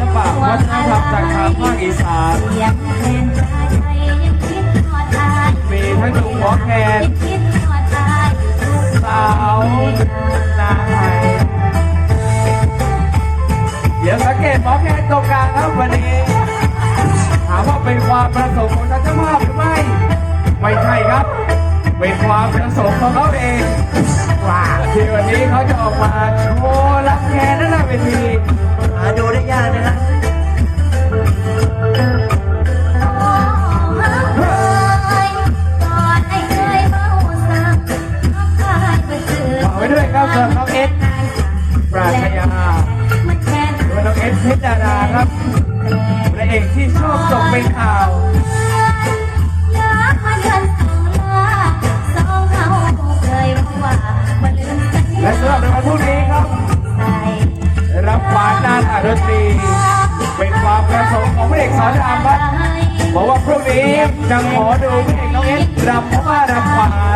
ลปะวัฒนธรรมจากทางภาคอีสานมีทั้งหนุ่มหัวแคนสาวนาไทยเดี๋ยวสังเกตหมอแคนตรงกลางครับวันนี้ ถามว่าเป็นความประสงค์ของท่านเจ้าภาพหรือไม่ ไม่ใช่ครับ เป็นความประสงค์ของเขาเองว่าที่วันนี้เขาจะออกมาโชว์ลักแคนนั่นแหละเป็ที ไว้ด้วยครับสำหรับน้องเอสปราชญาหรือว่าน้องเอสเพชรดาราครับพระเอกที่ชอบตกเป็นข่าวและสำหรับในวันพรุ่งนี้ครับ รับฝากด้านอาดนตรี เป็นความประสงค์ของพระเอกสอนรามครับบอกว่าพรุ่งนี้จะขอดูพระเอกน้องเอสรำเพราะว่า รำฝาน